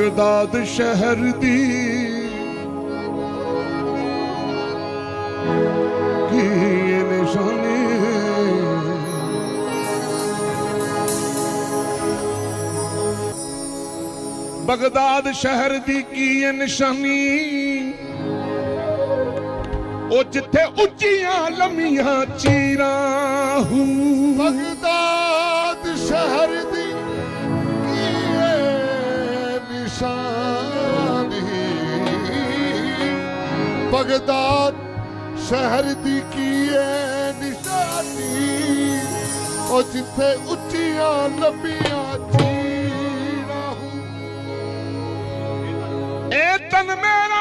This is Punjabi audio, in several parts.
ਬਗਦਾਦ ਸ਼ਹਿਰ ਦੀ ਕੀ ਇਹ ਨਿਸ਼ਾਨੀ ਬਗਦਾਦ ਸ਼ਹਿਰ ਦੀ ਕੀ ਇਹ ਨਿਸ਼ਾਨੀ? ਉਹ ਜਿੱਥੇ ਉੱਚੀਆਂ ਲੰਮੀਆਂ ਚੀਰਾਂ ਹੂੰ। ਬਗਦਾਦ ਸ਼ਹਿਰ ਦੀ ਕੀ ਏ ਨਿਸ਼ਾਨੀ? ਉਹ ਜਿੱਥੇ ਉੱਚੀਆਂ ਲੰਬੀਆਂ ਚੀਰਾਂ ਹੂੰ ਇਹ ਤਨ ਮੇਰਾ।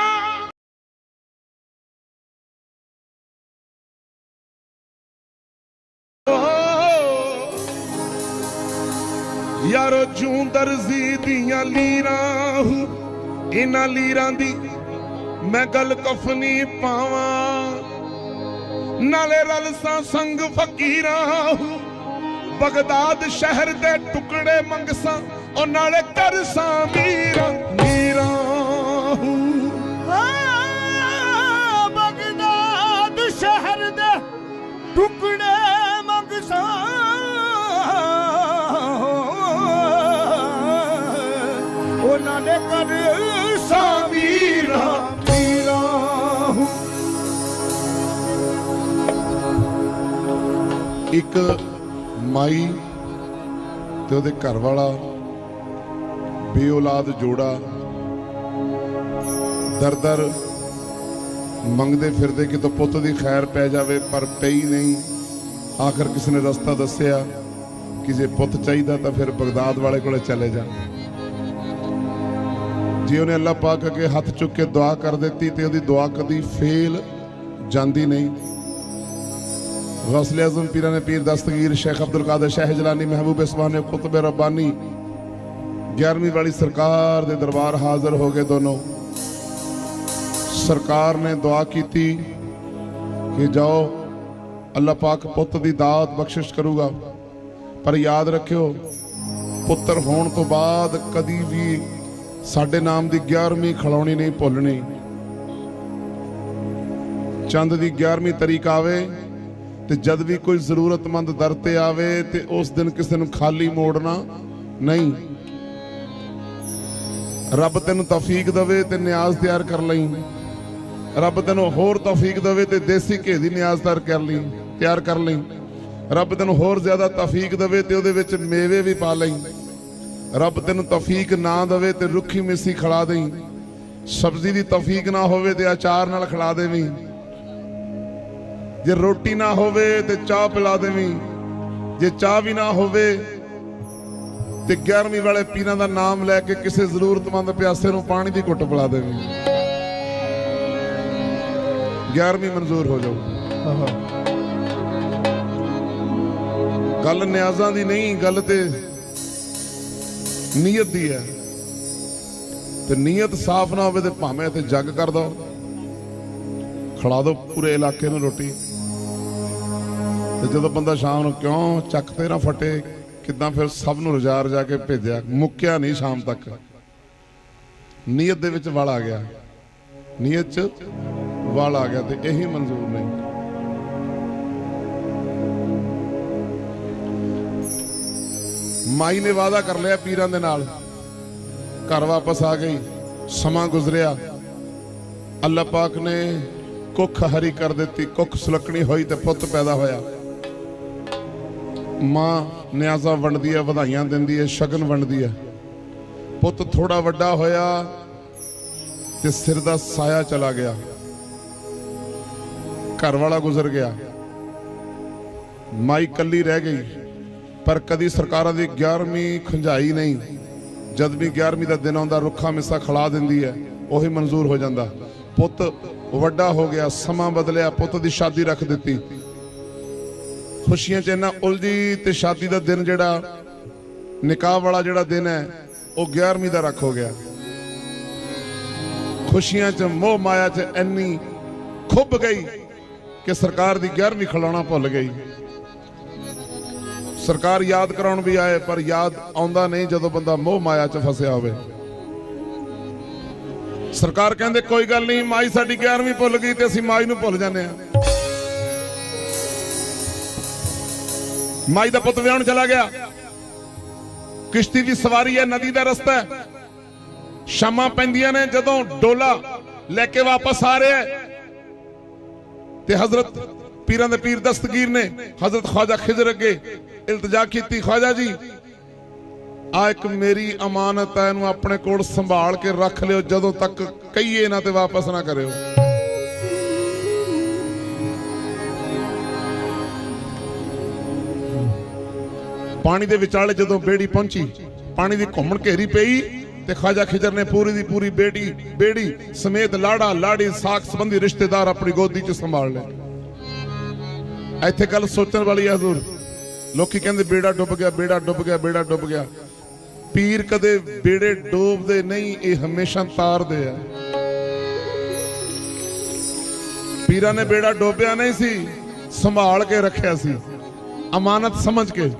ਯਾਰੋ ਜੂੰ ਦਰਜ਼ੀ ਦੀਆਂ ਲੀਰਾਂ ਹੂੰ, ਇਹਨਾਂ ਲੀਰਾਂ ਦੀ ਮੈਂ ਗੱਲ ਕਫਨੀ ਪਾਵਾਂ। ਨਾਲੇ ਰਲਸਾਂ ਸੰਗ ਫਕੀਰਾਂ ਬਗਦਾਦ ਸ਼ਹਿਰ ਦੇ ਟੁਕੜੇ ਮੰਗਸਾਂ ਉਹ ਨਾਲੇ ਕਰਸਾਂ ਮੀਰਾਂ। ਮੀਰਾਂ ਬਗਦਾਦ ਸ਼ਹਿਰ ਦੇ ਟੁਕੜੇ ਮੰਗਸਾਂ ਇੱਕ ਮਾਈ ਤੇ ਉਹਦੇ ਘਰ ਵਾਲਾ ਬੇਔਲਾਦ ਜੋੜਾ ਦਰ ਦਰ ਮੰਗਦੇ ਫਿਰਦੇ ਕਿ ਤਾਂ ਪੁੱਤ ਦੀ ਖੈਰ ਪੈ ਜਾਵੇ, ਪਰ ਪਈ ਨਹੀਂ। ਆਖਰ ਕਿਸੇ ਨੇ ਰਸਤਾ ਦੱਸਿਆ ਕਿ ਜੇ ਪੁੱਤ ਚਾਹੀਦਾ ਤਾਂ ਫਿਰ ਬਗਦਾਦ ਵਾਲੇ ਕੋਲੇ ਚਲੇ ਜਾ। ਜੇ ਉਹਨੇ ਅੱਲਾਹ ਪਾਕ ਅੱਗੇ ਹੱਥ ਚੁੱਕ ਕੇ ਦੁਆ ਕਰ ਦਿੱਤੀ ਤੇ ਉਹਦੀ ਦੁਆ ਕਦੀ ਫੇਲ ਜਾਂਦੀ ਨਹੀਂ। ਗੌਸਲੇ ਆਜ਼ਮ ਪੀਰਾਂ ਨੇ ਪੀਰ ਦਸਤਗੀਰ ਸ਼ੇਖ ਅਬਦੁਲ ਕਾਦਰ ਸ਼ਾਹ ਜਲਾਨੀ ਮਹਿਬੂਬ ਇਸਮਾਨ ਨੇ ਕੁਤਬ ਰੱਬਾਨੀ 11ਵੀਂ ਵਾਲੀ ਸਰਕਾਰ ਦੇ ਦਰਬਾਰ ਹਾਜ਼ਰ ਹੋ ਗਏ ਦੋਨੋਂ ਸਰਕਾਰ ਨੇ ਦੁਆ ਕੀਤੀ ਕਿ ਜਾਓ ਅੱਲਾਹ ਪਾਕ ਪੁੱਤ ਦੀ ਦਾਤ ਬਖਸ਼ਿਸ਼ ਕਰੂਗਾ ਪਰ ਯਾਦ ਰੱਖਿਓ ਪੁੱਤਰ ਹੋਣ ਤੋਂ ਬਾਅਦ ਕਦੀ ਵੀ ਸਾਡੇ ਨਾਮ ਦੀ 11ਵੀਂ ਖਲਾਉਣੀ ਨਹੀਂ ਭੁੱਲਣੀ ਚੰਦ ਦੀ 11ਵੀਂ ਤਰੀਕ ਆਵੇ ਤੇ ਜਦ ਵੀ ਕੋਈ ਜ਼ਰੂਰਤਮੰਦ ਦਰ ਤੇ ਆਵੇ ਤੇ ਉਸ ਦਿਨ ਕਿਸੇ ਨੂੰ ਖਾਲੀ ਮੋੜਨਾ ਨਹੀਂ। ਰੱਬ ਤੈਨੂੰ ਤੌਫੀਕ ਦੇਵੇ ਤੇ ਨਿਆਜ਼ ਤਿਆਰ ਕਰ ਲਈ। ਰੱਬ ਤੈਨੂੰ ਹੋਰ ਤੌਫੀਕ ਦੇਵੇ ਤੇ ਦੇਸੀ ਘੇ ਦੀ ਨਿਆਜ਼ ਤਿਆਰ ਕਰ ਲਈ, ਤਿਆਰ ਕਰ ਲਈ। ਰੱਬ ਤੈਨੂੰ ਹੋਰ ਜ਼ਿਆਦਾ ਤੌਫੀਕ ਦੇਵੇ ਤੇ ਉਹਦੇ ਵਿੱਚ ਮੇਵੇ ਵੀ ਪਾ ਲਈ। ਰੱਬ ਤੈਨੂੰ ਤੌਫੀਕ ਨਾ ਦੇਵੇ ਤੇ ਰੁੱਖੀ ਮਿੱਸੀ ਖਿਲਾ ਦੇਈ। ਸਬਜ਼ੀ ਦੀ ਤੌਫੀਕ ਨਾ ਹੋਵੇ ਤੇ ਅਚਾਰ ਨਾਲ ਖਿਲਾ ਦੇਵੀਂ। ਜੇ ਰੋਟੀ ਨਾ ਹੋਵੇ ਤੇ ਚਾਹ ਪਿਲਾ ਦੇਵੀਂ। ਜੇ ਚਾਹ ਵੀ ਨਾ ਹੋਵੇ ਤੇ 11ਵੀਂ ਵਾਲੇ ਪੀਰਾਂ ਦਾ ਨਾਮ ਲੈ ਕੇ ਕਿਸੇ ਜ਼ਰੂਰਤਮੰਦ ਪਿਆਸੇ ਨੂੰ ਪਾਣੀ ਦੀ ਘੁੱਟ ਪਿਲਾ ਦੇਵੀਂ। 11ਵੀਂ ਮਨਜ਼ੂਰ ਹੋ ਜਾਊ ਗੱਲ ਨਿਆਜ਼ਾਂ ਦੀ ਨਹੀਂ ਗੱਲ ਤੇ ਨੀਅਤ ਦੀ ਹੈ। ਤੇ ਨੀਅਤ ਸਾਫ਼ ਨਾ ਹੋਵੇ ਤੇ ਭਾਵੇਂ ਇੱਥੇ ਜੱਗ ਕਰ ਦੋ ਖਿਲਾ ਦੋ ਪੂਰੇ ਇਲਾਕੇ ਨੂੰ ਰੋਟੀ। ਤੇ ਜਦੋਂ ਬੰਦਾ ਸ਼ਾਮ ਨੂੰ ਕਿਉਂ ਚੱਕ ਤੇ ਨਾ ਫਟੇ, ਕਿਦਾਂ ਫਿਰ ਸਭ ਨੂੰ ਰਜਾ ਰਜਾ ਕੇ ਭੇਜਿਆ, ਮੁੱਕਿਆ ਨਹੀਂ ਸ਼ਾਮ ਤੱਕ। ਨੀਅਤ ਦੇ ਵਿੱਚ ਵਲ ਆ ਗਿਆ। ਨੀਅਤ ਚ ਵਲ ਆ ਗਿਆ ਤੇ ਇਹੀ ਮਨਜ਼ੂਰ ਨਹੀਂ ਮਾਈ ਨੇ ਵਾਅਦਾ ਕਰ ਲਿਆ ਪੀਰਾਂ ਦੇ ਨਾਲ। ਘਰ ਵਾਪਸ ਆ ਗਈ, ਸਮਾਂ ਗੁਜ਼ਰਿਆ। ਅੱਲਾਹ ਪਾਕ ਨੇ ਕੁੱਖ ਹਰੀ ਕਰ ਦਿੱਤੀ, ਕੁੱਖ ਸੁਲਕਣੀ ਹੋਈ ਤੇ ਪੁੱਤ ਪੈਦਾ ਹੋਇਆ। ਮਾਂ ਨਿਆਜ਼ਾ ਵੰਡਦੀ ਹੈ ਵਧਾਈਆਂ ਦਿੰਦੀ ਹੈ ਸ਼ਗਨ ਵੰਡਦੀ ਹੈ ਪੁੱਤ ਥੋੜਾ ਵੱਡਾ ਹੋਇਆ ਤੇ ਸਿਰ ਦਾ ਸਾਇਆ ਚਲਾ ਗਿਆ। ਘਰ ਵਾਲਾ ਗੁਜ਼ਰ ਗਿਆ। ਮਾਈ ਕੱਲੀ ਰਹਿ ਗਈ, ਪਰ ਕਦੀ ਸਰਕਾਰਾਂ ਦੀ 11ਵੀਂ ਖੰਝਾਈ ਨਹੀਂ। ਜਦ ਵੀ 11ਵੀਂ ਦਾ ਦਿਨ ਆਉਂਦਾ, ਰੁੱਖਾ ਮਿੱਸਾ ਖਿਲਾ ਦਿੰਦੀ ਹੈ ਉਹੀ ਮਨਜ਼ੂਰ ਹੋ ਜਾਂਦਾ। ਪੁੱਤ ਵੱਡਾ ਹੋ ਗਿਆ, ਸਮਾਂ ਬਦਲਿਆ, ਪੁੱਤ ਦੀ ਸ਼ਾਦੀ ਰੱਖ ਦਿੱਤੀ। ਖੁਸ਼ੀਆਂ 'ਚ ਇੰਨਾ ਉਲਝੀ ਤੇ ਸ਼ਾਦੀ ਦਾ ਦਿਨ ਜਿਹੜਾ, ਨਿਕਾਹ ਵਾਲਾ ਜਿਹੜਾ ਦਿਨ ਹੈ, ਉਹ 11ਵੀਂ ਦਾ ਰੱਖ ਹੋ ਗਿਆ। ਖੁਸ਼ੀਆਂ 'ਚ, ਮੋਹ ਮਾਇਆ 'ਚ ਇੰਨੀ ਖੁੱਬ ਗਈ ਕਿ ਸਰਕਾਰ ਦੀ 11ਵੀਂ ਖਿਲਾਉਣਾ ਭੁੱਲ ਗਈ। ਸਰਕਾਰ ਯਾਦ ਕਰਾਉਣ ਵੀ ਆਏ, ਪਰ ਯਾਦ ਆਉਂਦਾ ਨਹੀਂ ਜਦੋਂ ਬੰਦਾ ਮੋਹ ਮਾਇਆ 'ਚ ਫਸਿਆ ਹੋਵੇ। ਸਰਕਾਰ ਕਹਿੰਦੇ, ਕੋਈ ਗੱਲ ਨਹੀਂ, ਮਾਈ ਸਾਡੀ 11ਵੀਂ ਭੁੱਲ ਗਈ ਤੇ ਅਸੀਂ ਮਾਈ ਨੂੰ ਭੁੱਲ ਜਾਂਦੇ ਆ ਮਾਈ ਦਾ ਪੁੱਤ ਵਿਆਹਣ ਚਲਾ ਗਿਆ। ਕਿਸ਼ਤੀ ਦੀ ਸਵਾਰੀ ਹੈ, ਨਦੀ ਦਾ ਰਸਤਾ ਹੈ। ਸ਼ਾਮਾਂ ਪੈਂਦੀਆਂ ਨੇ ਜਦੋਂ ਡੋਲਾ ਲੈ ਕੇ ਵਾਪਸ ਆ ਰਿਹਾ ਤੇ ਹਜ਼ਰਤ ਪੀਰਾਂ ਦੇ ਪੀਰ ਦਸਤਗੀਰ ਨੇ ਹਜ਼ਰਤ ਖਵਾਜਾ ਖਿਜ਼ਰ ਅੱਗੇ ਇਲਤਜਾ ਕੀਤੀ, ਖਵਾਜਾ ਜੀ, ਆ ਇੱਕ ਮੇਰੀ ਅਮਾਨਤ ਹੈ, ਇਹਨੂੰ ਆਪਣੇ ਕੋਲ ਸੰਭਾਲ ਕੇ ਰੱਖ ਲਿਓ, ਜਦੋਂ ਤੱਕ ਕਹੀਏ ਨਾ ਤੇ ਵਾਪਸ ਨਾ ਕਰਿਓ। ਪਾਣੀ ਦੇ ਵਿਚਾਲੇ ਜਦੋਂ ਬੇੜੀ ਪਹੁੰਚੀ, ਪਾਣੀ ਦੀ ਘੁੰਮਣ ਘੇਰੀ ਪਈ ਤੇ ਖਾਜਾ ਖਿਜਰ ਨੇ ਪੂਰੀ ਦੀ ਪੂਰੀ ਬੇਟੀ ਬੇੜੀ ਸਮੇਤ ਲਾੜਾ, ਲਾੜੀ, ਸਾਖ ਸੰਬੰਧੀ ਰਿਸ਼ਤੇਦਾਰ ਆਪਣੀ ਗੋਦੀ 'ਚ ਸੰਭਾਲ ਲਏ। ਇੱਥੇ ਗੱਲ ਸੋਚਣ ਵਾਲੀ ਹੈ ਹਜ਼ੂਰ। ਲੋਕੀ ਕਹਿੰਦੇ ਬੇੜਾ ਡੁੱਬ ਗਿਆ, ਬੇੜਾ ਡੁੱਬ ਗਿਆ, ਬੇੜਾ ਡੁੱਬ ਗਿਆ। ਪੀਰ ਕਦੇ ਬੇੜੇ ਡੋਬਦੇ ਨਹੀਂ, ਇਹ ਹਮੇਸ਼ਾ ਤਾਰਦੇ ਆ। ਪੀਰਾਂ ਨੇ ਬੇੜਾ ਡੋਬਿਆ ਨਹੀਂ ਸੀ, ਸੰਭਾਲ ਕੇ ਰੱਖਿਆ ਸੀ। ਅਮਾਨਤ ਸਮਝ ਕੇ।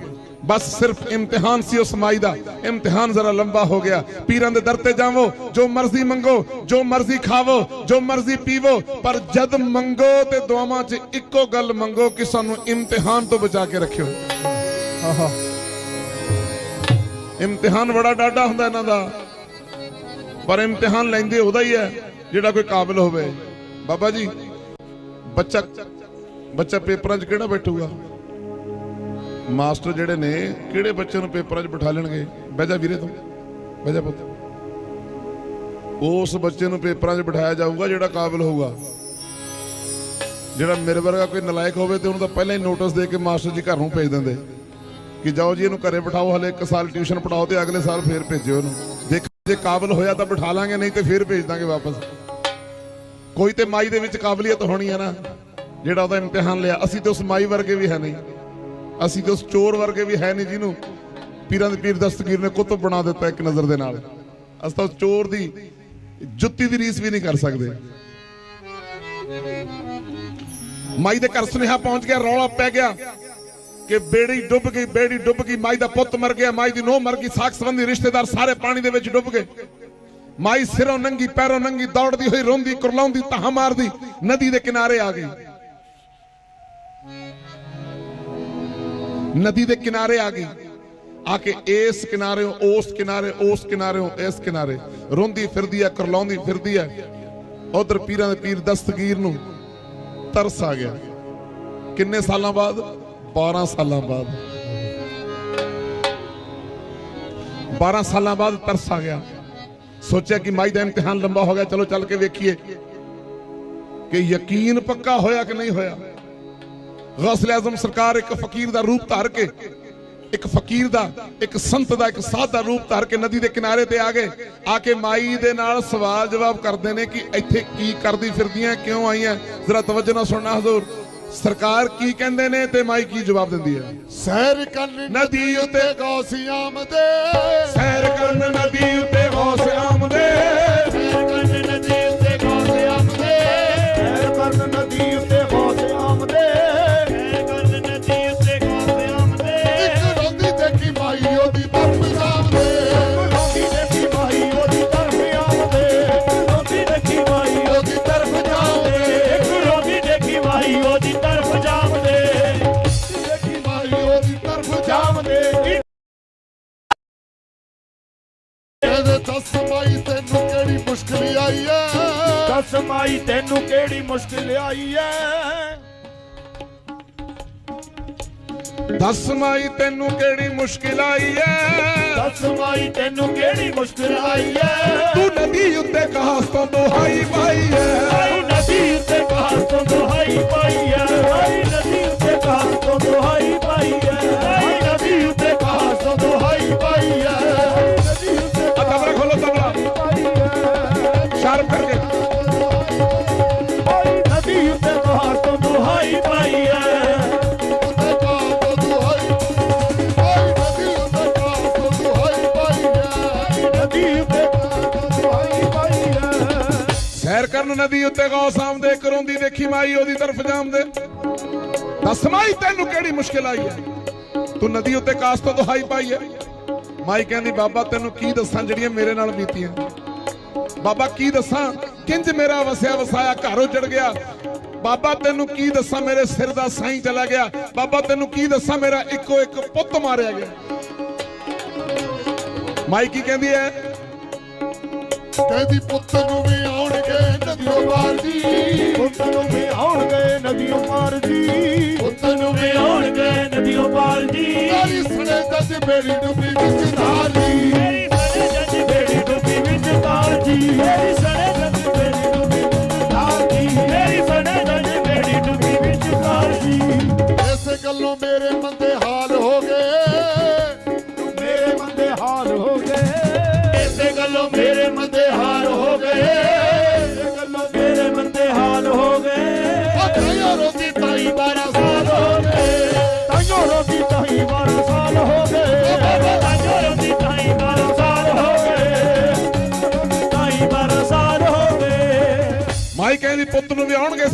ਬਸ ਸਿਰਫ ਇਮਤਿਹਾਨ ਸੀ ਉਸ ਮਾਈ ਦਾ। ਇਮਤਿਹਾਨ ਜ਼ਰਾ ਲੰਬਾ ਹੋ ਗਿਆ। ਪੀਰਾਂ ਦੇ ਦਰ ਤੇ ਜਾਵੋ, ਜੋ ਮਰਜ਼ੀ ਮੰਗੋ, ਜੋ ਮਰਜ਼ੀ ਖਾਵੋ, ਜੋ ਮਰਜ਼ੀ ਪੀਵੋ, ਪਰ ਜਦ ਮੰਗੋ ਤੇ ਦੁਆਵਾਂ 'ਚ ਇੱਕੋ ਗੱਲ ਮੰਗੋ ਕਿ ਸਾਨੂੰ ਇਮਤਿਹਾਨ ਤੋਂ ਬਚਾ ਕੇ ਰੱਖਿਓ। ਆਹਾ। ਇਮਤਿਹਾਨ ਬੜਾ ਡਾਡਾ ਹੁੰਦਾ ਇਹਨਾਂ ਦਾ। ਪਰ ਇਮਤਿਹਾਨ ਲੈਂਦੇ ਉਹਦਾ ਹੀ ਹੈ, ਜਿਹੜਾ ਕੋਈ ਕਾਬਿਲ ਹੋਵੇ। ਬਾਬਾ ਜੀ, ਬੱਚਾ ਬੱਚਾ ਪੇਪਰਾਂ 'ਚ ਕਿਹੜਾ ਬੈਠੂਗਾ? ਮਾਸਟਰ ਜਿਹੜੇ ਨੇ, ਕਿਹੜੇ ਬੱਚੇ ਨੂੰ ਪੇਪਰਾਂ 'ਚ ਬਿਠਾ ਲੈਣਗੇ? ਬਹਿ ਜਾ ਵੀਰੇ ਤੂੰ। ਬਹਿ ਜਾ ਪੁੱਤ। ਉਸ ਬੱਚੇ ਨੂੰ ਪੇਪਰਾਂ 'ਚ ਬਿਠਾਇਆ ਜਾਊਗਾ ਜਿਹੜਾ ਕਾਬਿਲ ਹੋਊਗਾ। ਜਿਹੜਾ ਮੇਰੇ ਵਰਗਾ ਕੋਈ ਨਲਾਇਕ ਹੋਵੇ ਤੇ ਉਹਨੂੰ ਤਾਂ ਪਹਿਲਾਂ ਹੀ ਨੋਟਿਸ ਦੇ ਕੇ ਮਾਸਟਰ ਜੀ ਘਰ ਨੂੰ ਭੇਜ ਦਿੰਦੇ। ਕਿ ਜਾਓ ਜੀ, ਇਹਨੂੰ ਘਰੇ ਬਿਠਾਓ, ਹਲੇ ਇੱਕ ਸਾਲ ਟਿਊਸ਼ਨ ਪੜਾਓ ਤੇ ਅਗਲੇ ਸਾਲ ਫੇਰ ਭੇਜਿਓ ਇਹਨੂੰ। ਦੇਖ, ਜੇ ਕਾਬਿਲ ਹੋਇਆ ਤਾਂ ਬਿਠਾ ਲਾਂਗੇ, ਨਹੀਂ ਤੇ ਫੇਰ ਭੇਜ ਦਾਂਗੇ ਵਾਪਸ। ਕੋਈ ਤੇ ਮਾਈ ਦੇ ਵਿੱਚ ਕਾਬਲੀਅਤ ਹੋਣੀ ਹੈ ਨਾ, ਜਿਹੜਾ ਉਹਦਾ ਇਮਤਿਹਾਨ ਲਿਆ। ਅਸੀਂ ਤੇ ਉਸ ਮਾਈ ਵਰਗੇ ਵੀ ਹੈ ਨਹੀਂ। ਅਸੀਂ ਤਾਂ ਉਸ ਚੋਰ ਵਰਗੇ ਵੀ ਹੈ ਨਹੀਂ ਜਿਹਨੂੰ ਪੀਰਾਂ ਦੇ ਪੀਰ ਦਸਤਗੀਰ ਨੇ ਕੁਤਬ ਬਣਾ ਦਿੱਤਾ ਇੱਕ ਨਜ਼ਰ ਦੇ ਨਾਲ। ਅਸੀਂ ਤਾਂ ਉਸ ਚੋਰ ਦੀ ਜੁੱਤੀ ਦੀ ਰੀਸ ਵੀ ਨਹੀਂ ਕਰ ਸਕਦੇ। ਮਾਈ ਦੇ ਘਰ ਸੁਨੇਹਾ ਪਹੁੰਚ ਗਿਆ, ਰੌਲਾ ਪੈ ਗਿਆ ਕਿ ਬੇੜੀ ਡੁੱਬ ਗਈ, ਬੇੜੀ ਡੁੱਬ ਗਈ, ਮਾਈ ਦਾ ਪੁੱਤ ਮਰ ਗਿਆ, ਮਾਈ ਦੀ ਨੋਹ ਮਰ ਗਈ, ਸਾਖ ਸੰਬੰਧੀ ਰਿਸ਼ਤੇਦਾਰ ਸਾਰੇ ਪਾਣੀ ਦੇ ਵਿੱਚ ਡੁੱਬ ਗਏ। ਮਾਈ ਸਿਰੋਂ ਨੰਗੀ, ਪੈਰੋਂ ਨੰਗੀ, ਦੌੜਦੀ ਹੋਈ ਰੋਂਦੀ, ਕੁਰਲਾਉਂਦੀ ਤਾਹਾਂ ਮਾਰਦੀ, ਨਦੀ ਦੇ ਕਿਨਾਰੇ ਆ ਗਈ। ਨਦੀ ਦੇ ਕਿਨਾਰੇ ਆ ਗਈ। ਆ ਕੇ ਇਸ ਕਿਨਾਰੇ, ਉਸ ਕਿਨਾਰੇ ਉਸ ਕਿਨਾਰੇ, ਇਸ ਕਿਨਾਰੇ। ਰੋਂਦੀ ਫਿਰਦੀ ਆ ਕਰਲਾਉਂਦੀ ਫਿਰਦੀ ਆ ਉਧਰ ਪੀਰਾਂ ਦੇ ਪੀਰ ਦਸਤਗੀਰ ਨੂੰ ਤਰਸ ਆ ਗਿਆ। ਕਿੰਨੇ ਸਾਲਾਂ ਬਾਅਦ? 12 ਸਾਲਾਂ ਬਾਅਦ। 12 ਸਾਲਾਂ ਬਾਅਦ ਤਰਸ ਆ ਗਿਆ। ਸੋਚਿਆ ਕਿ ਮਾਈ ਦਾ ਇਮਤਿਹਾਨ ਲੰਬਾ ਹੋ ਗਿਆ। ਚਲੋ ਚੱਲ ਕੇ ਵੇਖੀਏ ਕਿ ਯਕੀਨ ਪੱਕਾ ਹੋਇਆ ਕਿ ਨਹੀਂ ਹੋਇਆ? ਗੌਸਲ ਆਜ਼ਮ ਸਰਕਾਰ ਇੱਕ ਫਕੀਰ ਦਾ ਰੂਪ ਧਾਰ ਕੇ ਇੱਕ ਫਕੀਰ ਦਾ ਇੱਕ ਸੰਤ ਦਾ ਇੱਕ ਸਾਧ ਦਾ ਰੂਪ ਧਾਰ ਕੇ ਨਦੀ ਦੇ ਕਿਨਾਰੇ ਤੇ ਆ ਗਏ ਆ ਕੇ ਮਾਈ ਦੇ ਨਾਲ ਸਵਾਲ ਜਵਾਬ ਕਰਦੇ ਨੇ ਕਿ ਇੱਥੇ ਕੀ ਕਰਦੀ ਫਿਰਦੀਆਂ ਕਿਉਂ ਆਈਆਂ ਜ਼ਰਾ ਤਵੱਜੋ ਨਾਲ ਸੁਣਨਾ ਹਜ਼ੂਰ ਸਰਕਾਰ ਕੀ ਕਹਿੰਦੇ ਨੇ ਤੇ ਮਾਈ ਕੀ ਜਵਾਬ ਦਿੰਦੀ ਹੈ ਸੈਰ ਕਰਨ ਨਦੀ ਉੱਤੇ ਗੌਸੀਆਮ ਦੇ ਸੈਰ ਕਰਨ ਨਦੀ ਉੱਤੇ ਗੌਸ ਆਮਦੇ ਦੱਸ ਮਾਈ ਤੈਨੂੰ ਕਿਹੜੀ ਮੁਸ਼ਕਲ ਆਈ ਐ? ਦੱਸ ਮਾਈ ਤੈਨੂੰ ਕਿਹੜੀ ਮੁਸ਼ਕਿਲ ਆਈ ਐ? ਦੱਸ ਮਾਈ ਤੈਨੂੰ ਕਿਹੜੀ ਮੁਸ਼ਕਿਲ ਆਈ ਐ? ਦੱਸ ਮਾਈ ਤੈਨੂੰ ਕਿਹੜੀ ਮੁਸ਼ਕਿਲ ਆਈ ਐ? ਤੂੰ ਨਦੀ ਉੱਤੇ ਕਾਸ ਤੋਂ ਦੁਹਾਈ ਪਾਈ ਐ। ਆਈ ਨਦੀ ਉੱਤੇ ਕਾਸ ਤੋਂ ਦੁਹਾਈ ਪਾਈ ਐ। ਨਦੀ ਉੱਤੇ ਕਾਸ ਤੋਂ ਦੁਹਾਈ ਪਾਈ ਐ। ਕਰਨ ਨਦੀ ਉੱਤੇ ਗੌਸ ਆਮਦੇ ਕਰੋਂਦੀ ਦੇਖੀ ਮਾਈ ਉਹਦੀ ਤਰਫ ਜਾਮਦੇ ਦੱਸ ਮਾਈ ਤੈਨੂੰ ਕਿਹੜੀ ਮੁਸ਼ਕਿਲ ਆਈ ਹੈ ਤੂੰ ਨਦੀ ਉੱਤੇ ਕਾਸ ਤੋਂ ਦੁਹਾਈ ਪਾਈ ਹੈ ਮਾਈ ਕਹਿੰਦੀ, ਬਾਬਾ, ਤੈਨੂੰ ਕੀ ਦੱਸਾਂ ਜਿਹੜੀਆਂ ਮੇਰੇ ਨਾਲ ਬੀਤੀਆਂ? ਬਾਬਾ, ਕੀ ਦੱਸਾਂ? ਕਿੰਜ ਮੇਰਾ ਵਸਿਆ ਵਸਾਇਆ ਘਰ ਉਜੜ ਗਿਆ? ਬਾਬਾ, ਤੈਨੂੰ ਕੀ ਦੱਸਾਂ? ਮੇਰੇ ਸਿਰ ਦਾ ਸਾਈਂ ਚਲਾ ਗਿਆ। ਬਾਬਾ, ਤੈਨੂੰ ਕੀ ਦੱਸਾਂ? ਮੇਰਾ ਇੱਕੋ ਇੱਕ ਪੁੱਤ ਮਾਰਿਆ ਗਿਆ। ਮਾਈ ਕੀ ਕਹਿੰਦੀ ਹੈ? ਕਹਿੰਦੀ ਪੁੱਤ ਨੂੰ ਵੀ ਆਉਣਗੇ ਨਦੀਓ ਪਾਰ ਦੀ ਪੁੱਤ ਨੂੰ ਵੀ ਆਉਣਗੇ ਨਦੀਓਂ ਪਾਰ ਜੀ। ਪੁੱਤ ਨੂੰ ਵੀ ਆਉਣਗੇ ਨਦੀਓਂ ਪਾਰ ਜੀ। ਤਾਰੀ ਸਣੇ ਜੱਜ ਮੇਰੀ ਡੁੱਬੀ ਵਿੱਚ ਧਾਰੀ ਮੇਰੀ ਸਣੇ ਜੱਜ ਬੇੜੀ ਡੁੱਬੀ ਵਿੱਚ ਜੀ। ਮੇਰੀ ਸਣੇ ਜੱਜ ਬੇੜੀ ਡੁੱਬੀ ਵਿੱਚ ਜੀ। ਮੇਰੀ ਸਣੇ ਜੱਜ ਬੇੜੀ ਡੁੱਬੀ ਵਿੱਚ ਜੀ। ਇਸੇ ਗੱਲੋਂ ਮੇਰੇ ਮੰਦੇ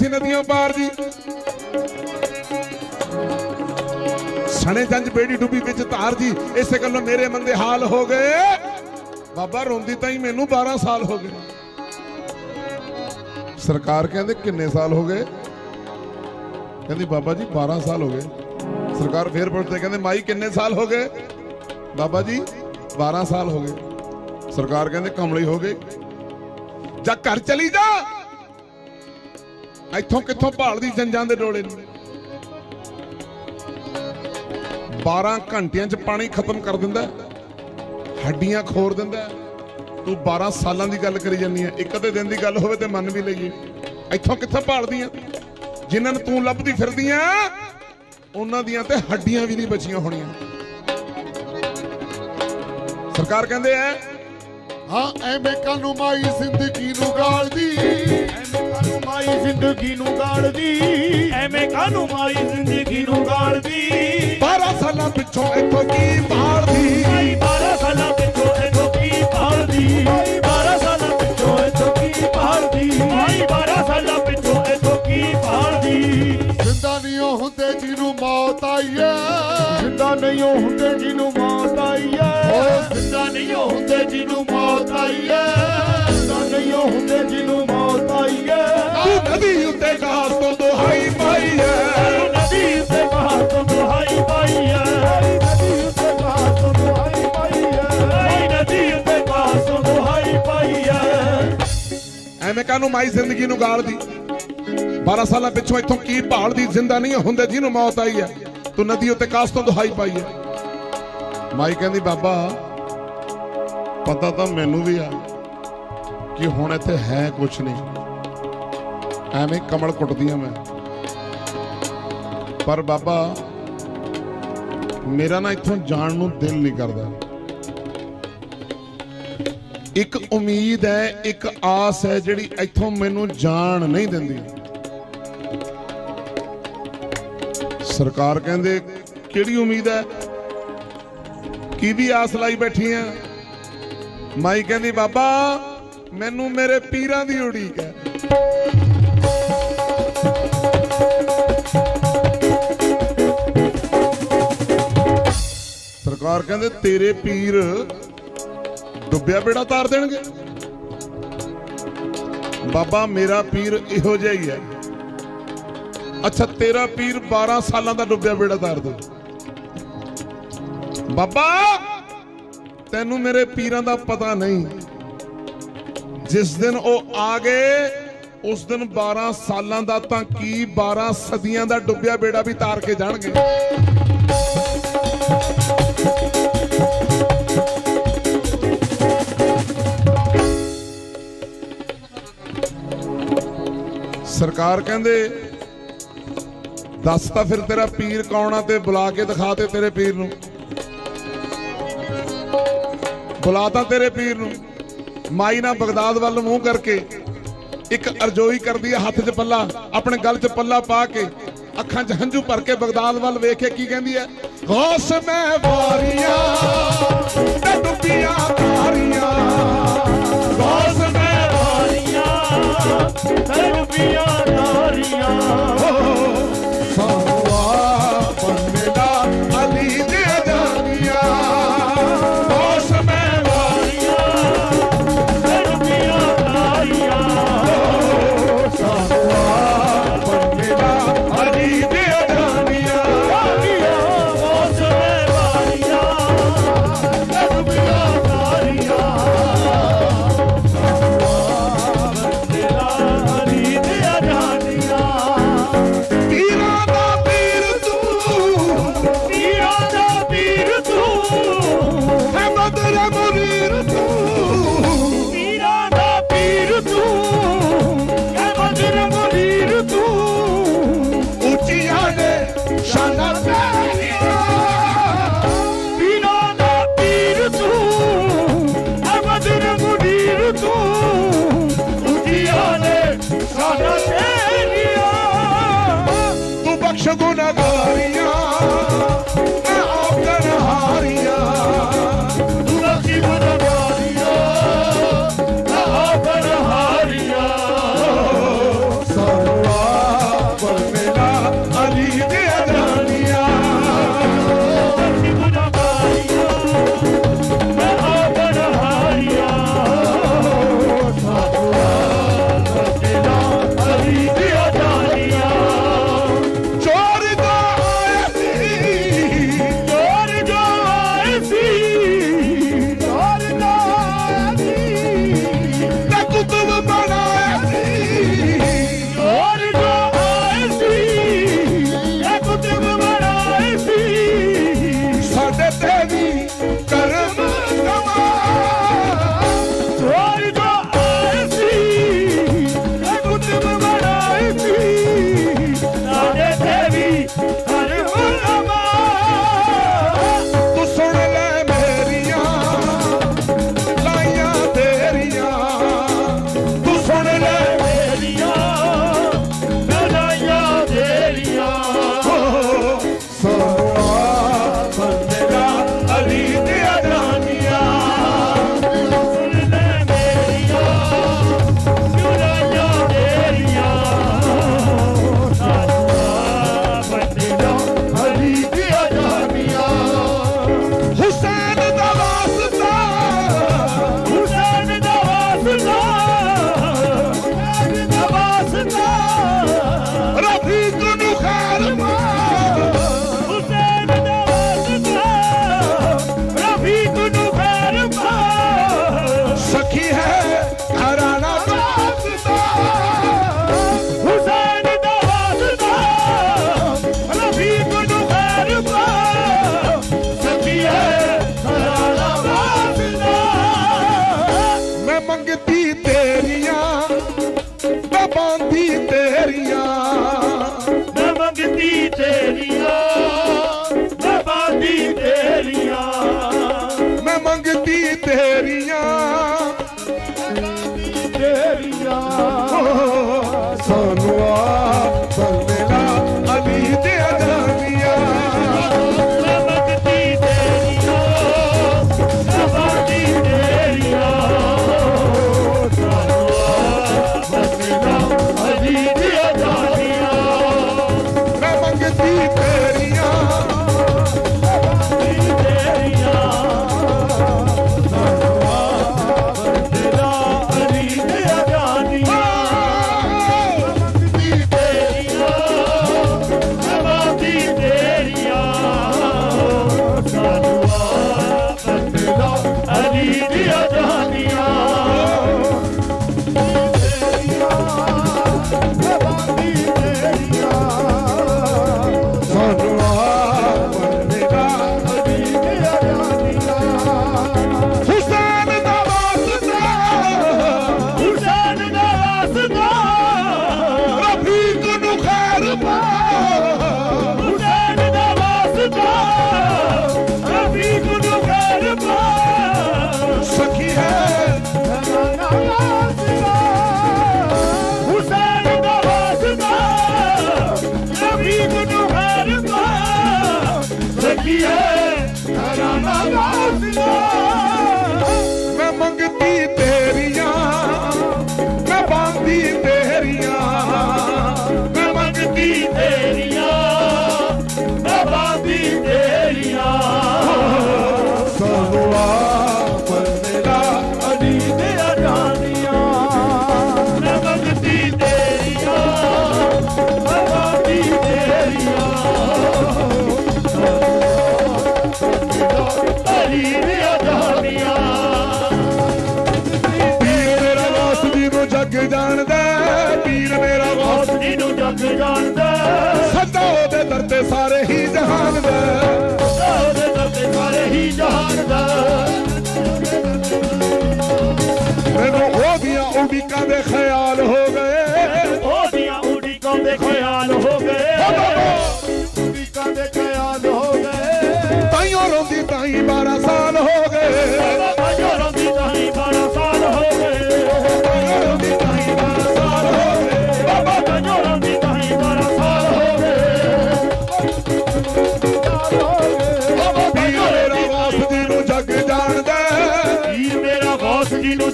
ਸੀ ਨਦੀਆਂ ਪਾਰ ਜੀ। ਸਣੇ ਜੰਜ ਬੇੜੀ ਡੁੱਬੀ ਵਿੱਚ ਧਾਰ ਜੀ, ਇਸੇ ਗੱਲੋਂ ਮੇਰੇ ਮੰਦੇ ਹਾਲ ਹੋ ਗਏ। ਬਾਬਾ ਰੋਂਦੀ ਤਾਂ ਹੀ ਮੈਨੂੰ 12 ਸਾਲ ਹੋ ਗਏ। ਸਰਕਾਰ ਕਹਿੰਦੇ ਕਿੰਨੇ ਸਾਲ ਹੋ ਗਏ? ਕਹਿੰਦੀ ਬਾਬਾ ਜੀ 12 ਸਾਲ ਹੋ ਗਏ। ਸਰਕਾਰ ਫੇਰ ਪੁੱਛਦੇ ਕਹਿੰਦੇ ਮਾਈ ਕਿੰਨੇ ਸਾਲ ਹੋ ਗਏ? ਬਾਬਾ ਜੀ 12 ਸਾਲ ਹੋ ਗਏ। ਸਰਕਾਰ ਕਹਿੰਦੇ ਕਮਲੀ ਹੋ ਗਏ। ਜਾ ਘਰ ਚਲੀ ਜਾ। ਇੱਥੋਂ ਕਿੱਥੋਂ ਭਾਲਦੀ ਜੰਜਾਂ ਦੇ ਡੋਲੇ ਨੂੰ? 12 ਘੰਟਿਆਂ 'ਚ ਪਾਣੀ ਖਤਮ ਕਰ ਦਿੰਦਾ ਹੱਡੀਆਂ ਖੋਰ ਦਿੰਦਾ ਤੂੰ 12 ਸਾਲਾਂ ਦੀ ਗੱਲ ਕਰੀ ਜਾਂਦੀ ਹੈ। ਇੱਕ ਅੱਧੇ ਦਿਨ ਦੀ ਗੱਲ ਹੋਵੇ ਤੇ ਮੰਨ ਵੀ ਲਈਏ। ਇੱਥੋਂ ਕਿੱਥੋਂ ਭਾਲਦੀਆਂ? ਜਿਨ੍ਹਾਂ ਨੂੰ ਤੂੰ ਲੱਭਦੀ ਫਿਰਦੀ ਆ ਉਹਨਾਂ ਦੀਆਂ ਤੇ ਹੱਡੀਆਂ ਵੀ ਨਹੀਂ ਬਚੀਆਂ ਹੋਣੀਆਂ। ਸਰਕਾਰ ਕਹਿੰਦੇ ਐ ਹਾਂ, ਐਵੇਂ ਕਾਨੂੰ ਮਾਈ ਜ਼ਿੰਦਗੀ ਨੂੰ ਗਾਲਦੀ? ਮਾਈ ਜ਼ਿੰਦਗੀ ਨੂੰ ਗਾਲਦੀ। ਐਵੇਂ ਕਾਨੂੰ ਮਾਈ ਜ਼ਿੰਦਗੀ ਨੂੰ ਗਾਲਦੀ? 12 ਸਾਲਾਂ ਪਿੱਛੋਂ ਇੱਥੋਂ ਕੀ ਭਾਲਦੀ? ਮਾਈ 12 ਸਾਲਾਂ ਪਿੱਛੋਂ ਇਥੋਂ ਕੀ ਭਾਲਦੀ? ਮਾਈ 12 ਸਾਲਾਂ ਪਿੱਛੋਂ ਇਥੋਂ ਕੀ ਭਾਲਦੀ? ਮਾਈ 12 ਸਾਲਾਂ ਪਿੱਛੋਂ ਇਥੋਂ ਕੀ ਭਾਲਦੀ? ਜ਼ਿੰਦਾ ਨਹੀਂ ਉਹ ਹੁੰਦੇ ਜਿਹਨੂੰ ਮੌਤ ਆਈ ਐ। ਜਿੰਦਾ ਨਹੀਂ ਉਹ ਹੁੰਦੇ ਜਿਹਨੂੰ ਮੌਤ ਆਈ ਐ। ਉਹ ਜ਼ਿੰਦਾ ਨਹੀਂ ਉਹ ਹੁੰਦੇ ਜਿਹਨੂੰ ਮੌਤ ਆਈ ਐ। ਨਦੀ ਉੱਤੇ ਘਾਸ ਤੋਂ ਦੁਹਾਈ ਪਾਈ ਐ। ਨਦੀ ਉੱਤੇ ਬਾਹਰ ਤੋਂ ਦੁਹਾਈ ਪਾਈ ਐ। ਨਦੀ ਉੱਤੇ ਬਾਹਰ ਤੋਂ ਦੁਹਾਈ ਪਾਈ ਐ। ਨਦੀ ਉੱਤੇ ਬਾਹਰ ਤੋਂ ਦੁਹਾਈ ਪਾਈ ਐ। ਐਵੇਂ ਕਾਨੂੰ ਮਾਈ ਜ਼ਿੰਦਗੀ ਨੂੰ ਗਾਲਦੀ? 12 ਸਾਲਾਂ ਪਿੱਛੋਂ ਇੱਥੋਂ ਕੀ ਭਾਲਦੀ? ਜ਼ਿੰਦਾ ਨਹੀਂ ਹੁੰਦੇ ਜਿਹਨੂੰ ਮੌਤ ਆਈ ਐ। ਤੂੰ ਨਦੀ ਉੱਤੇ ਕਾਸ ਤੋਂ ਦੁਹਾਈ ਪਾਈ ਐ। ਮਾਈ ਕਹਿੰਦੀ ਬਾਬਾ ਪਤਾ ਤਾਂ ਮੈਨੂੰ ਵੀ ਆ ਕਿ ਹੁਣ ਇੱਥੇ ਹੈ ਕੁਛ ਨਹੀਂ। ਐਵੇਂ ਕਮਲ ਕੁੱਟਦੀਆਂ ਮੈਂ। ਪਰ ਬਾਬਾ, ਮੇਰਾ ਨਾ ਇੱਥੋਂ ਜਾਣ ਨੂੰ ਦਿਲ ਨਹੀਂ ਕਰਦਾ। ਇੱਕ ਉਮੀਦ ਹੈ, ਇੱਕ ਆਸ ਹੈ ਜਿਹੜੀ ਇੱਥੋਂ ਮੈਨੂੰ ਜਾਣ ਨਹੀਂ ਦਿੰਦੀ। ਸਰਕਾਰ ਕਹਿੰਦੇ, ਕਿਹੜੀ ਉਮੀਦ ਹੈ? ਕਿਹਦੀ ਆਸ ਲਾਈ ਬੈਠੀ ਆ? ਮਾਈ ਕਹਿੰਦੀ, ਬਾਬਾ, ਮੈਨੂੰ ਮੇਰੇ ਪੀਰਾਂ ਦੀ ਉਡੀਕ ਹੈ। ਸਰਕਾਰ ਕਹਿੰਦੇ ਤੇਰੇ ਪੀਰ ਡੁੱਬਿਆ ਬੇੜਾ ਤਾਰ ਦੇਣਗੇ। ਬਾਬਾ, ਮੇਰਾ ਪੀਰ ਇਹੋ ਜਿਹਾ ਹੀ ਹੈ। ਅੱਛਾ, ਤੇਰਾ ਪੀਰ 12 ਸਾਲਾਂ ਦਾ ਡੁੱਬਿਆ ਬੇੜਾ ਤਾਰ ਦੇ। ਬਾਬਾ, ਤੈਨੂੰ ਮੇਰੇ ਪੀਰਾਂ ਦਾ ਪਤਾ ਨਹੀਂ। ਜਿਸ ਦਿਨ ਉਹ ਆ ਗਏ, ਉਸ ਦਿਨ 12 ਸਾਲਾਂ ਦਾ ਤਾਂ ਕੀ 12 ਸਦੀਆਂ ਦਾ ਡੁੱਬਿਆ ਬੇੜਾ ਵੀ ਤਾਰ ਕੇ ਜਾਣਗੇ। ਸਰਕਾਰ ਕਹਿੰਦੇ, ਦੱਸ ਤਾਂ ਫਿਰ ਤੇਰਾ ਪੀਰ ਕੌਣ ਆ ਤੇ ਬੁਲਾ ਕੇ ਦਿਖਾ ਤੇ ਤੇਰੇ ਪੀਰ ਨੂੰ। ਬੁਲਾ ਤਾਂ ਤੇਰੇ ਪੀਰ ਨੂੰ। ਮਾਈ ਨਾ ਬਗਦਾਦ ਵੱਲ ਮੂੰਹ ਕਰਕੇ ਇੱਕ ਅਰਜ਼ੋਈ ਕਰਦੀ ਹੈ ਹੱਥ 'ਚ ਪੱਲਾ, ਆਪਣੇ ਗਲ 'ਚ ਪੱਲਾ ਪਾ ਕੇ, ਅੱਖਾਂ 'ਚ ਹੰਝੂ ਭਰ ਕੇ ਬਗਦਾਦ ਵੱਲ ਵੇਖ ਕੇ ਕੀ ਕਹਿੰਦੀ ਹੈ ਗੌਸ ਮੈਂ ਵਾਰੀਆਂ ਤੇ ਡੁੱਬੀਆਂ ਤਾਰੀਆਂ। ਗੌਸ ਮੈਂ ਵਾਰੀਆਂ ਸਰਬੀਆਂ गोपियां नारियां ਜੱਗ ਜਾਣ ਦੇ ਉਹਦੇ ਦਰ ਤੇ ਸਾਰੇ ਹੀ ਜਹਾਨ ਦੇ। ਸਦਾ ਉਹਦੇ ਦਰ ਤੇ ਸਾਰੇ ਹੀ ਜਹਾਨ ਦੇ। ਮੈਨੂੰ ਉਹਦੀਆਂ ਉਡੀਕਾਂ ਦੇ ਖਿਆਲ ਹੋ ਗਏ। ਉਹਦੀਆਂ ਉਡੀਕਾਂ ਦੇ ਖਿਆਲ ਹੋ ਗਏ।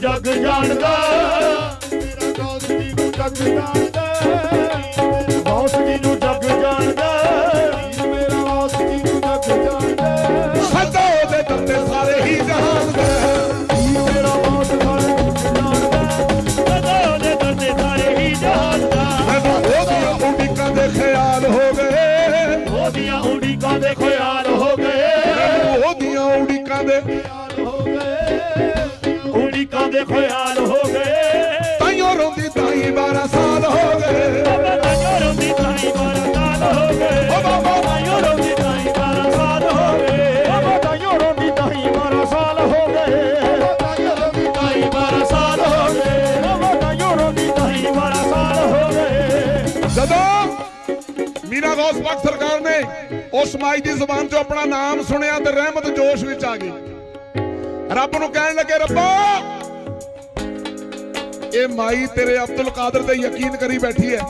ਜਗ ਜਾਣਦਾ। ਦੇਖੋ ਹਾਲ ਹੋ ਗਏ। ਤਾਈਓ ਸਰਕਾਰ ਨੇ ਉਸ ਮਾਈ ਦੀ ਜ਼ੁਬਾਨ 'ਚੋਂ ਆਪਣਾ ਨਾਮ ਸੁਣਿਆ ਤੇ ਰਹਿਮਤ ਜੋਸ਼ ਵਿੱਚ ਆ ਗਈ। ਰੱਬ ਨੂੰ ਕਹਿਣ ਲੱਗੇ ਰੱਬਾ ਇਹ ਮਾਈ ਤੇਰੇ ਅਬਦੁਲ ਕਾਦਰ ਤੇ ਯਕੀਨ ਕਰੀ ਬੈਠੀ ਹੈ।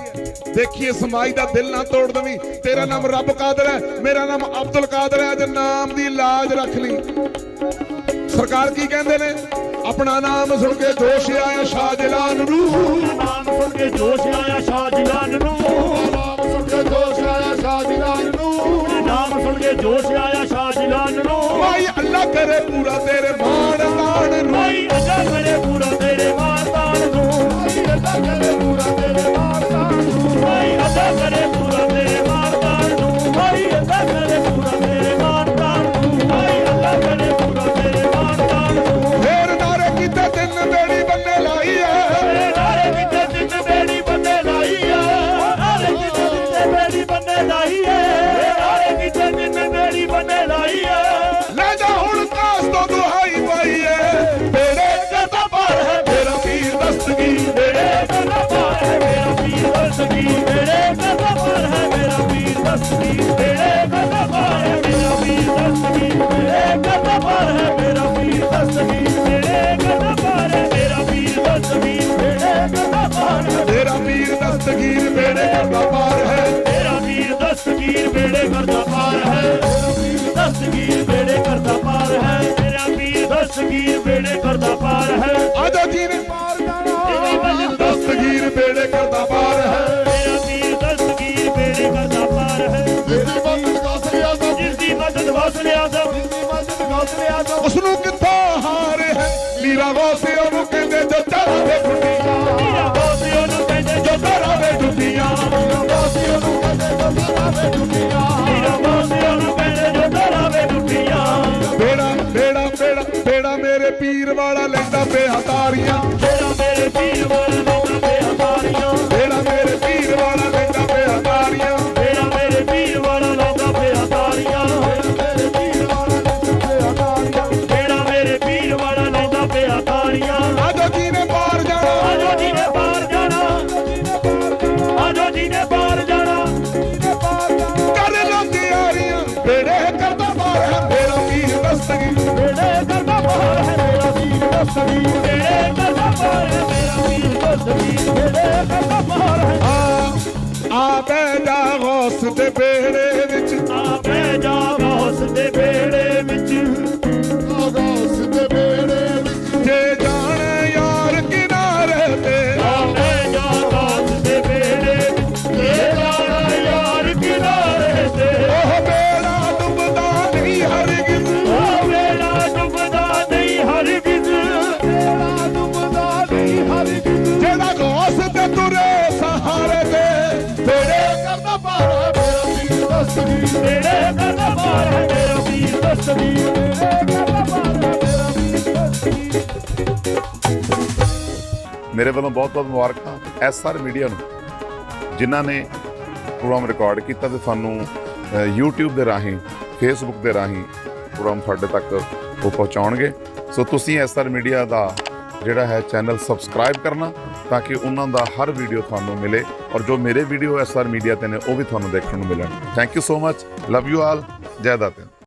ਦੇਖੀ ਇਸ ਮਾਈ ਦਾ ਦਿਲ ਨਾ ਤੋੜ ਦਵੀਂ। ਤੇਰਾ ਨਾਮ ਰੱਬ ਕਾਦਰ ਹੈ। ਮੇਰਾ ਨਾਮ ਅਬਦੁਲ ਕਾਦਰ ਹੈ। ਤੇ ਨਾਮ ਦੀ ਲਾਜ ਰੱਖ ਲਈ। ਸਰਕਾਰ ਕੀ ਕਹਿੰਦੇ ਨੇ? ਆਪਣਾ ਨਾਮ ਸੁਣ ਕੇ ਜੋਸ਼ ਆਇਆ ਸ਼ਾਹ ਜਲਾਨ ਨੂੰ ਨਾਮ ਸੁਣ ਕੇ ਜੋਸ਼ ਆਇਆ ਸ਼ਾਹ ਜਲਾਨ ਨੂੰ ਨਾਮ ਸੁਣ ਕੇ ਜੋਸ਼ ਆਇਆ ਸ਼ਾਹ ਜਲਾਨ ਨੂੰ ਨਾਮ ਸੁਣ ਕੇ ਜੋਸ਼ ਆਇਆ ਸ਼ਾਹ ਜਲਾਨ ਨੂੰ। ਭਾਈ ਅੱਲਾ ਕਰੇ ਪੂਰਾ ਤੇ ਦਸਗੀਰ ਬੇੜੇ ਕਰਦਾ ਪਾਰ ਹੈ। ਆਜਾ ਜੀਵੇ ਪਾਰ ਦਾ ਦਸਗੀਰ ਬੇੜੇ ਕਰਦਾ ਪਾਰ ਹੈ। Maria. Hey. te ਮੇਰੇ ਵੱਲੋਂ ਬਹੁਤ ਬਹੁਤ ਮੁਬਾਰਕਾਂ ਐਸਆਰ ਮੀਡੀਆ ਨੂੰ ਜਿਨ੍ਹਾਂ ਨੇ ਪ੍ਰੋਗਰਾਮ ਰਿਕਾਰਡ ਕੀਤਾ ਤੇ ਤੁਹਾਨੂੰ ਅ, YouTube ਦੇ ਰਾਹੀਂ Facebook ਦੇ ਰਾਹੀਂ ਪ੍ਰੋਗਰਾਮ ਤੁਹਾਡੇ ਤੱਕ ਉਹ ਪਹੁੰਚਾਉਣਗੇ। ਸੋ ਤੁਸੀਂ ਐਸਆਰ ਮੀਡੀਆ ਦਾ ਜਿਹੜਾ ਹੈ ਚੈਨਲ ਸਬਸਕ੍ਰਾਈਬ ਕਰਨਾ ਤਾਂ ਕਿ ਉਹਨਾਂ ਦਾ ਹਰ ਵੀਡੀਓ ਤੁਹਾਨੂੰ ਮਿਲੇ ਔਰ ਜੋ ਮੇਰੇ ਵੀਡੀਓ ਐਸਆਰ ਮੀਡੀਆ ਤੇ ਨੇ ਉਹ ਵੀ ਤੁਹਾਨੂੰ ਦੇਖਣ ਨੂੰ ਮਿਲਣ। Thank you so much love you all ਜੈ ਦਾਤੇ